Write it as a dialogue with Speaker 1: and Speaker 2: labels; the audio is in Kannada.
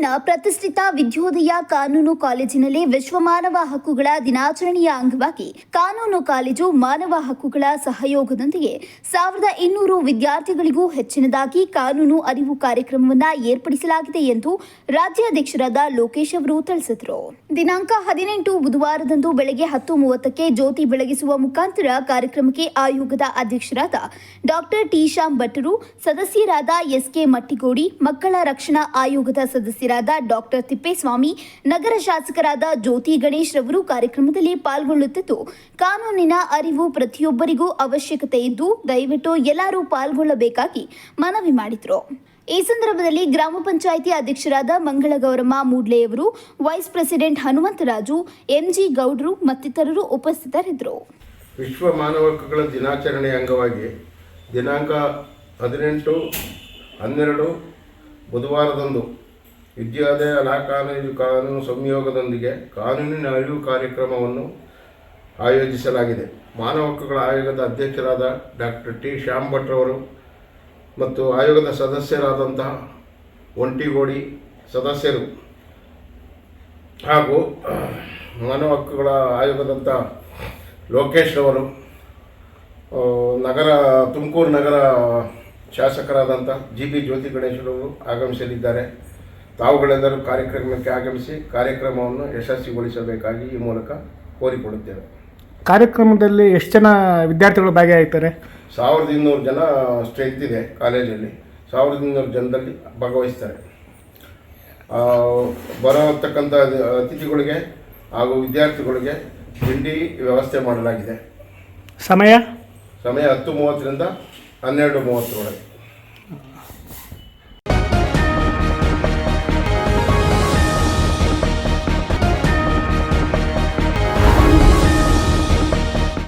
Speaker 1: ಪ್ರತಿಷ್ಠಿತ ವಿದ್ಯೋದಯ ಕಾನೂನು ಕಾಲೇಜಿನಲ್ಲಿ ವಿಶ್ವ ಮಾನವ ಹಕ್ಕುಗಳ ದಿನಾಚರಣೆಯ ಅಂಗವಾಗಿ ಕಾನೂನು ಕಾಲೇಜು ಮಾನವ ಹಕ್ಕುಗಳ ಸಹಯೋಗದೊಂದಿಗೆ ಸಾವಿರದ ಇನ್ನೂರು ವಿದ್ಯಾರ್ಥಿಗಳಿಗೂ ಹೆಚ್ಚಿನದಾಗಿ ಕಾನೂನು ಅರಿವು ಕಾರ್ಯಕ್ರಮವನ್ನು ಏರ್ಪಡಿಸಲಾಗಿದೆ ಎಂದು ರಾಜ್ಯಾಧ್ಯಕ್ಷರಾದ ಲೋಕೇಶ್ ಅವರು ತಿಳಿಸಿದರು. ದಿನಾಂಕ ಹದಿನೆಂಟು ಬುಧವಾರದಂದು ಬೆಳಗ್ಗೆ ಹತ್ತು ಮೂವತ್ತಕ್ಕೆ ಜ್ಯೋತಿ ಬೆಳಗಿಸುವ ಮುಖಾಂತರ ಕಾರ್ಯಕ್ರಮಕ್ಕೆ ಆಯೋಗದ ಅಧ್ಯಕ್ಷರಾದ ಡಾಕ್ಟರ್ ಟಿ. ಶ್ಯಾಮ್ ಭಟ್ಟರು, ಸದಸ್ಯರಾದ ಎಸ್ಕೆ ಮಟ್ಟಿಗೋಡಿ, ಮಕ್ಕಳ ರಕ್ಷಣಾ ಆಯೋಗದ ಸದಸ್ಯರಾದ ಡಾಕ್ಟರ್ ತಿಪ್ಪೇಸ್ವಾಮಿ, ನಗರ ಶಾಸಕರಾದ ಜ್ಯೋತಿ ಗಣೇಶ್ ರವರು ಕಾರ್ಯಕ್ರಮದಲ್ಲಿ ಪಾಲ್ಗೊಳ್ಳುತ್ತಿದ್ದು, ಕಾನೂನಿನ ಅರಿವು ಪ್ರತಿಯೊಬ್ಬರಿಗೂ ಅವಶ್ಯಕತೆ ಇದ್ದು, ದಯವಿಟ್ಟು ಎಲ್ಲರೂ ಪಾಲ್ಗೊಳ್ಳಬೇಕಾಗಿ ಮನವಿ ಮಾಡಿದರು. ಈ ಸಂದರ್ಭದಲ್ಲಿ ಗ್ರಾಮ ಪಂಚಾಯಿತಿ ಅಧ್ಯಕ್ಷರಾದ Mangalagowramma ಮೂಡ್ಲೆಯವರು vice president Hanumantharaju, M G ಗೌಡ್ರು ಮತ್ತಿತರರು ಉಪಸ್ಥಿತರಿದ್ದರು.
Speaker 2: ವಿಶ್ವ ಮಾನವ ಹಕ್ಕುಗಳ ದಿನಾಚರಣೆಯ ಅಂಗವಾಗಿ ದಿನಾಂಕ ಹದಿನೆಂಟು, ಹನ್ನೆರಡು, ಬುಧವಾರದಂದು ವಿದ್ಯಾಲಯ ಲಾ ಕಾಲೇಜು ಕಾನೂನು ಸಂಯೋಗದೊಂದಿಗೆ ಕಾನೂನಿನ ಅರಿವು ಕಾರ್ಯಕ್ರಮವನ್ನು ಆಯೋಜಿಸಲಾಗಿದೆ. ಮಾನವ ಹಕ್ಕುಗಳ ಆಯೋಗದ ಅಧ್ಯಕ್ಷರಾದ ಡಾಕ್ಟರ್ ಟಿ. ಶ್ಯಾಮ್ ಭಟ್ರವರು ಮತ್ತು ಆಯೋಗದ ಸದಸ್ಯರಾದಂತಹ ಒಂಟಿಗೋಡಿ ಸದಸ್ಯರು ಹಾಗೂ ಮಾನವ ಹಕ್ಕುಗಳ ಆಯೋಗದಂಥ ಲೋಕೇಶ್ ಅವರು ನಗರ, ತುಮಕೂರು ನಗರ ಶಾಸಕರಾದಂಥ ಜಿ. ಬಿ. ಜ್ಯೋತಿ ಗಣೇಶರವರು ಆಗಮಿಸಲಿದ್ದಾರೆ. ತಾವುಗಳೆಲ್ಲರೂ ಕಾರ್ಯಕ್ರಮಕ್ಕೆ ಆಗಮಿಸಿ ಕಾರ್ಯಕ್ರಮವನ್ನು ಯಶಸ್ವಿಗೊಳಿಸಬೇಕಾಗಿ ಈ ಮೂಲಕ ಕೋರಿಕೊಡುತ್ತೇವೆ
Speaker 3: ಕಾರ್ಯಕ್ರಮದಲ್ಲಿ ಎಷ್ಟು ಜನ ವಿದ್ಯಾರ್ಥಿಗಳು ಭಾಗಿಯಾಗ್ತಾರೆ?
Speaker 2: ಸಾವಿರದ ಇನ್ನೂರು ಜನ ಸ್ಟ್ರೆಂತ್ ಇದೆ ಕಾಲೇಜಲ್ಲಿ. ಸಾವಿರದ ಇನ್ನೂರು ಜನದಲ್ಲಿ ಭಾಗವಹಿಸ್ತಾರೆ. ಬರತಕ್ಕಂಥ ಅತಿಥಿಗಳಿಗೆ ಹಾಗೂ ವಿದ್ಯಾರ್ಥಿಗಳಿಗೆ ತಿಂಡಿ ವ್ಯವಸ್ಥೆ ಮಾಡಲಾಗಿದೆ.
Speaker 3: ಸಮಯ?
Speaker 2: ಸಮಯ ಹತ್ತು ಮೂವತ್ತರಿಂದ ಹನ್ನೆರಡು ಮೂವತ್ತರೊಳಗೆ.